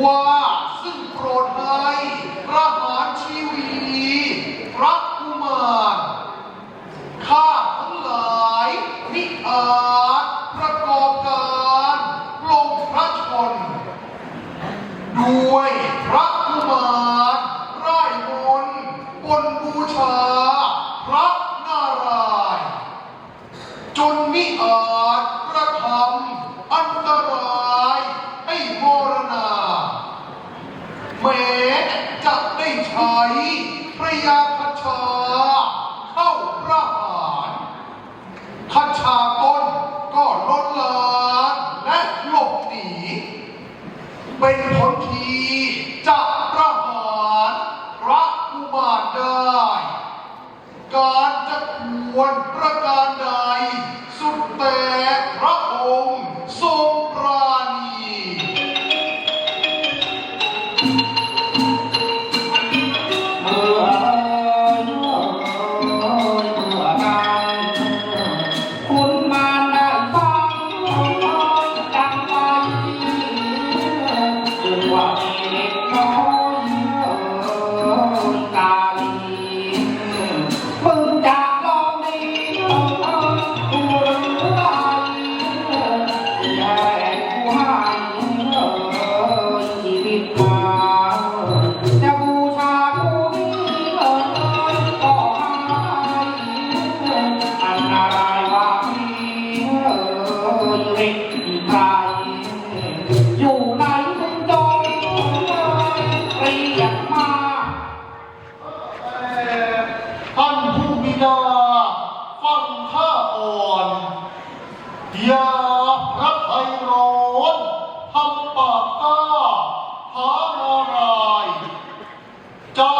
哇 เด็กที่ไทยอยู่ในดงเรียมาท่านผู้บิดาฟังข้าอ่อนยาพระไทยร้อนทำปากก้หานารจะ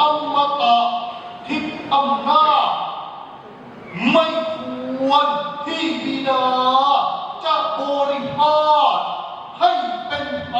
อมตะทิพอำนาจไม่ควรที่บิดาจะบริหารให้เป็นไป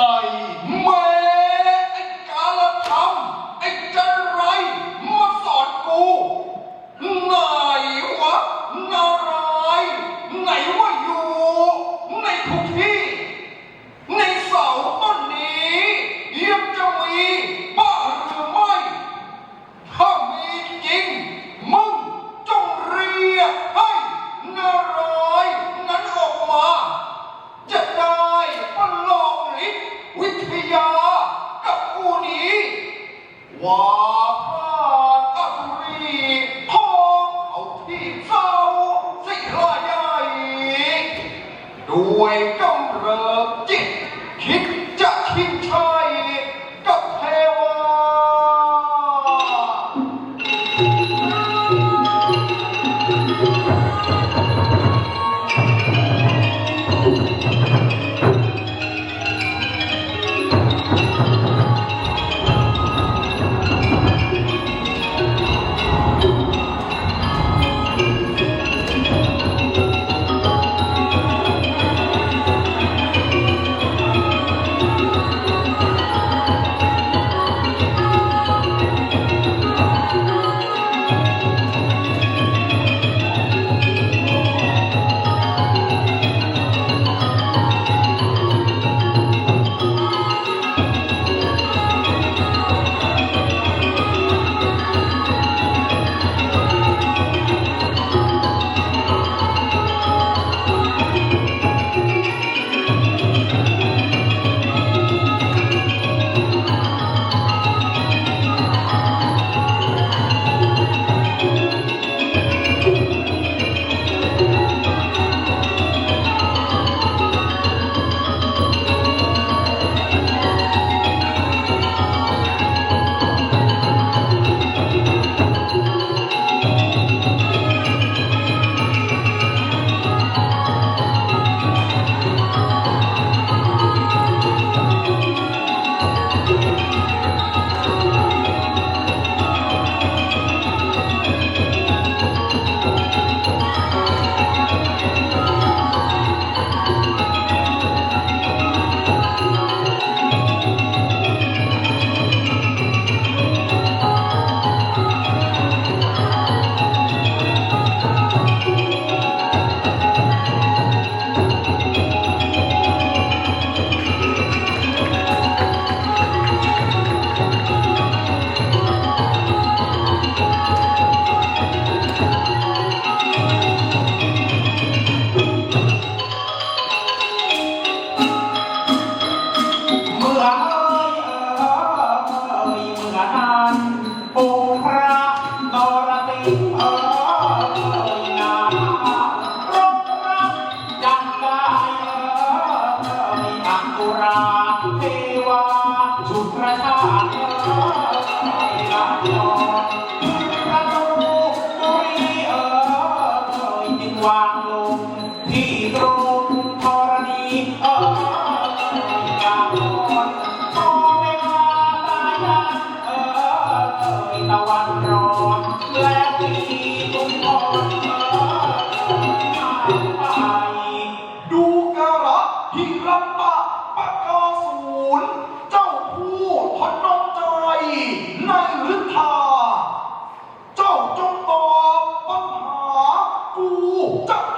Laura.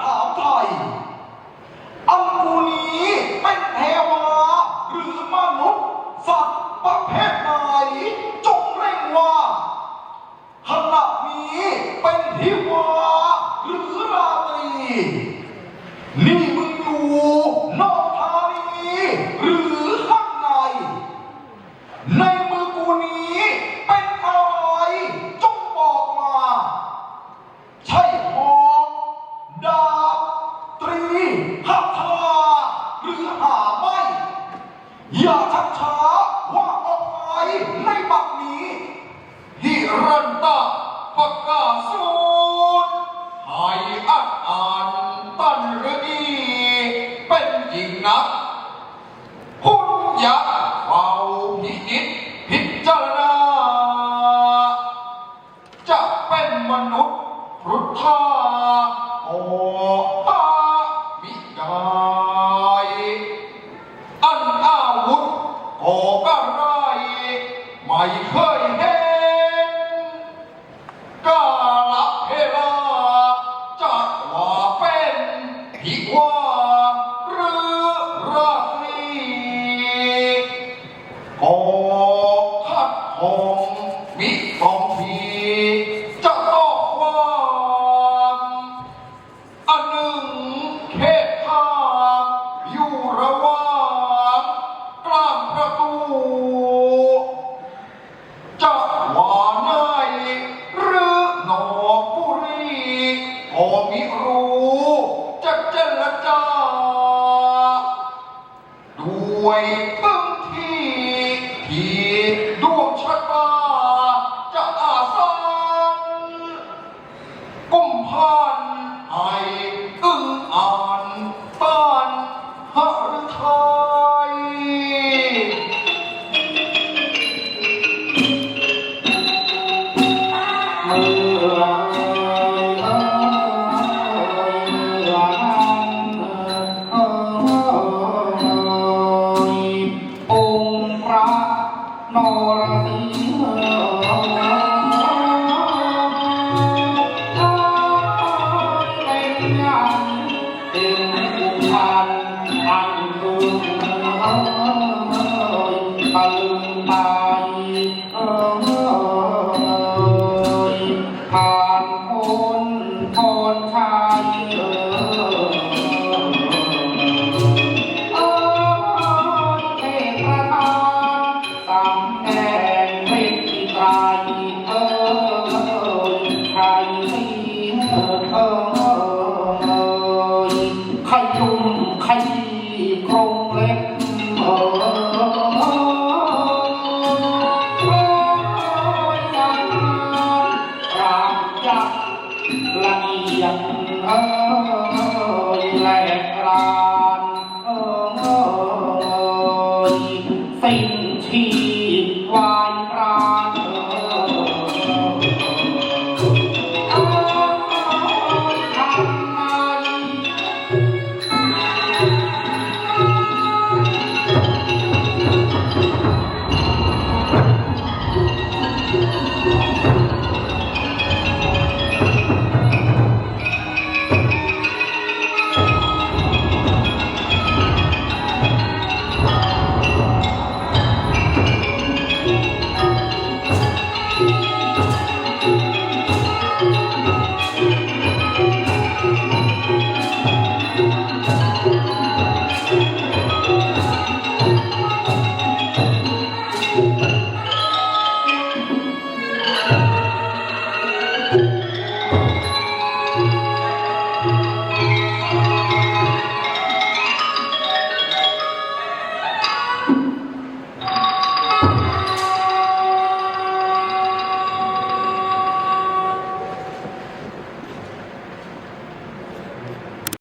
ถามไทยอังคูนี้เป็นเทวาหรือมนุษย์สัตว์ประเภทไหนจงเร่งว่าขณะนี้เป็นทิวาหรือรา ไม่เคยเห็นกาลเทลาจัดว่าเป็นพิวาหรืรักนี้ขอขัดของมิตรองพีจัด มิรู้จะเจรจาด้วย